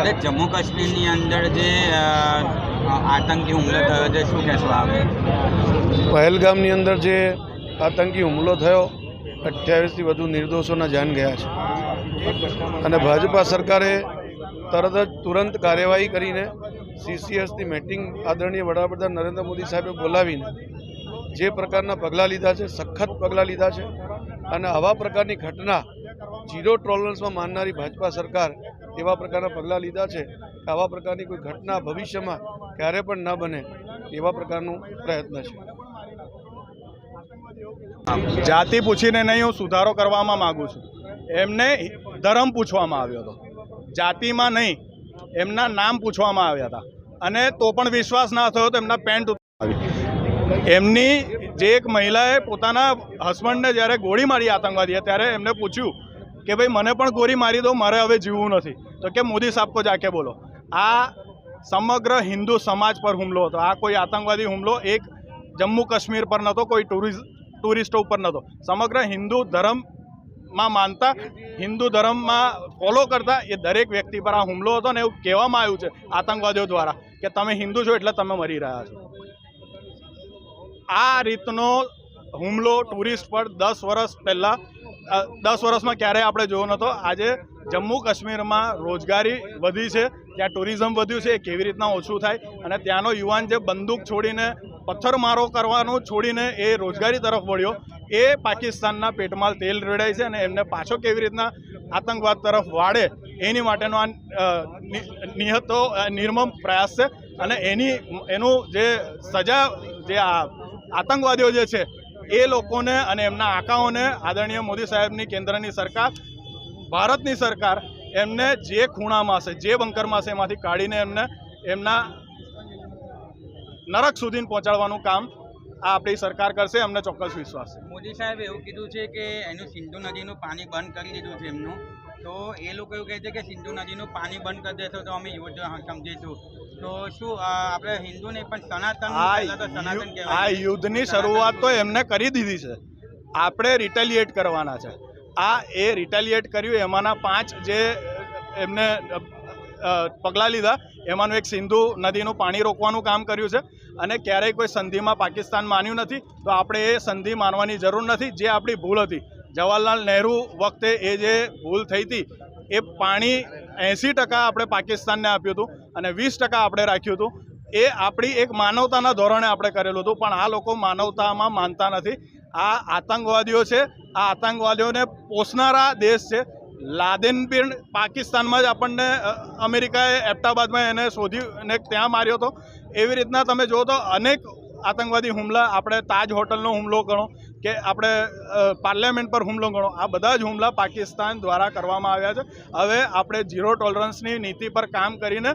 અરે જમ્મુ કાશ્મીરની અંદર જે આતંકી હુમલો થયો છે શું કહેશો આપ પહેલગામની અંદર જે આતંકી હુમલો થયો અઠ્યાવીસથી વધુ નિર્દોષોના જાન ગયા છે. અને ભાજપા સરકારે તરત જ તુરંત કાર્યવાહી કરીને સીસીએસની મિટિંગ આદરણીય વડાપ્રધાન નરેન્દ્ર મોદી સાહેબે બોલાવીને જે પ્રકારના પગલાં લીધા છે સખત પગલાં લીધા છે અને આવા પ્રકારની ઘટના ઝીરો ટોલરન્સમાં માનનારી ભાજપા સરકાર એવા પ્રકારના પગલાં લીધા છે કે આવા પ્રકારની કોઈ ઘટના ભવિષ્યમાં ક્યારે પણ ન બને એવા પ્રકારનું પ્રયત્ન છે. જાતિ પૂછીને નહીં હું સુધારો કરવામાં માગું છું. એમને ધર્મ પૂછવામાં આવ્યો હતો. જાતિમાં નહીં, એમના નામ પૂછવામાં આવ્યા હતા. અને તો પણ વિશ્વાસ ના થયો તો એમના પેન્ટ એમની જે એક મહિલાએ પોતાના હસબન્ડને જ્યારે ગોળી મારી આતંકવાદીએ, ત્યારે એમને પૂછ્યું કે ભાઈ, મને પણ ગોળી મારી દો, મારે હવે જીવવું નથી. તો કે, મોદી સાહેબ કો જાકે બોલો. આ સમગ્ર હિન્દુ સમાજ પર હુમલો હતો. આ કોઈ આતંકવાદી હુમલો એક જમ્મુ કાશ્મીર પર નહોતો, કોઈ ટુરિસ્ટ ટુરિસ્ટો ઉપર નહોતો. સમગ્ર હિન્દુ ધર્મમાં માનતા, હિન્દુ ધર્મમાં ફોલો કરતા એ દરેક વ્યક્તિ પર આ હુમલો હતો ને એવું કહેવામાં આવ્યું છે આતંકવાદીઓ દ્વારા કે તમે હિન્દુ છો એટલે તમે મરી રહ્યા છો. આ રીતનો હુમલો ટુરિસ્ટ પર દસ વર્ષ પહેલાં દસ વર્ષમાં ક્યારેય આપણે જોયો નહોતો. આજે જમ્મુ કાશ્મીરમાં રોજગારી વધી છે, ત્યાં ટુરિઝમ વધ્યું છે, એ કેવી રીતના ઓછું થાય? અને ત્યાંનો યુવાન જે બંદૂક છોડીને પથ્થરમારો કરવાનું છોડીને એ રોજગારી તરફ વળ્યો, એ પાકિસ્તાનના પેટમાં તેલ રેડાય છે અને એમને પાછો કેવી રીતના આતંકવાદ તરફ વાળે, એની માટેનો આ નિહતો નિર્મમ પ્રયાસ છે. અને એની, એનું જે સજા, જે આ આતંકવાદીઓ જે છે એ લોકોને અને એમના આંકાઓને આદરણીય મોદી સાહેબની કેન્દ્રની સરકાર, ભારતની સરકાર એમને જે ખૂણામાં છે, જે બંકરમાં છે એમાંથી કાઢીને એમને એમના નરક સુધી પહોંચાડવાનું કામ આ આપણી સરકાર કરશે અમને ચોક્કસ વિશ્વાસ છે. મોદી સાહેબ એવું કીધું છે કે એનું સિંધુ નદીનું પાણી બંધ કરી દીધું છે એમનું. તો એ લોકો એવું કહે છે કે સિંધુ નદીનું પાણી બંધ કરી દેશો તો અમે યુદ્ધ સમજીશું. તો શું આપણે હિન્દુ નહીં પણ સનાતન સનાતન આ યુદ્ધની શરૂઆત તો એમને કરી દીધી છે. આપણે રિટેલિએટ કરવાના છે. આ એ રિટેલિએટ કર્યું એમાંના પાંચ જે એમને પગલાં લીધા. એમાંનું એક સિંધુ નદીનું પાણી રોકવાનું કામ કર્યું છે અને ક્યારેય કોઈ સંધિમાં પાકિસ્તાન માન્યું નથી, તો આપણે એ સંધિ માનવાની જરૂર નથી, જે આપણી ભૂલ હતી. જવાહરલાલ નહેરુ વખતે એ જે ભૂલ થઈ હતી, એ પાણી એંસી ટકા આપણે પાકિસ્તાનને આપ્યું હતું અને વીસ ટકા આપણે રાખ્યું હતું. એ આપણી એક માનવતાના ધોરણે આપણે કરેલું હતું, પણ આ લોકો માનવતામાં માનતા નથી. આ આતંકવાદીઓ છે, આ આતંકવાદીઓને પોષનારા દેશ છે. લાદેન બિન પાકિસ્તાનમાં જ આપણને અમેરિકાએ એબટાબાદમાં એને શોધી અને ત્યાં માર્યો હતો. એવી રીતના તમે જુઓ તો અનેક આતંકવાદી હુમલા, આપણે તાજ હોટલનો હુમલો ગણો કે આપણે પાર્લામેન્ટ પર હુમલો ગણો, આ બધા જ હુમલા પાકિસ્તાન દ્વારા કરવામાં આવ્યા છે. હવે આપણે ઝીરો ટોલરન્સની નીતિ પર કામ કરીને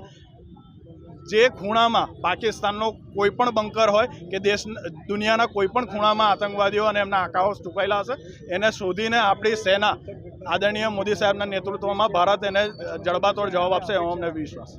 જે ખૂણામાં પાકિસ્તાનનો કોઈ પણ બંકર હોય કે દેશ, દુનિયાના કોઈ પણ ખૂણામાં આતંકવાદીઓ અને એમના આકાઓ ચૂકાયેલા હશે, એને શોધીને આપણી સેના આદરણીય મોદી સાહેબના નેતૃત્વમાં ભારત એને જડબાતોડ જવાબ આપશે એવો અમને વિશ્વાસ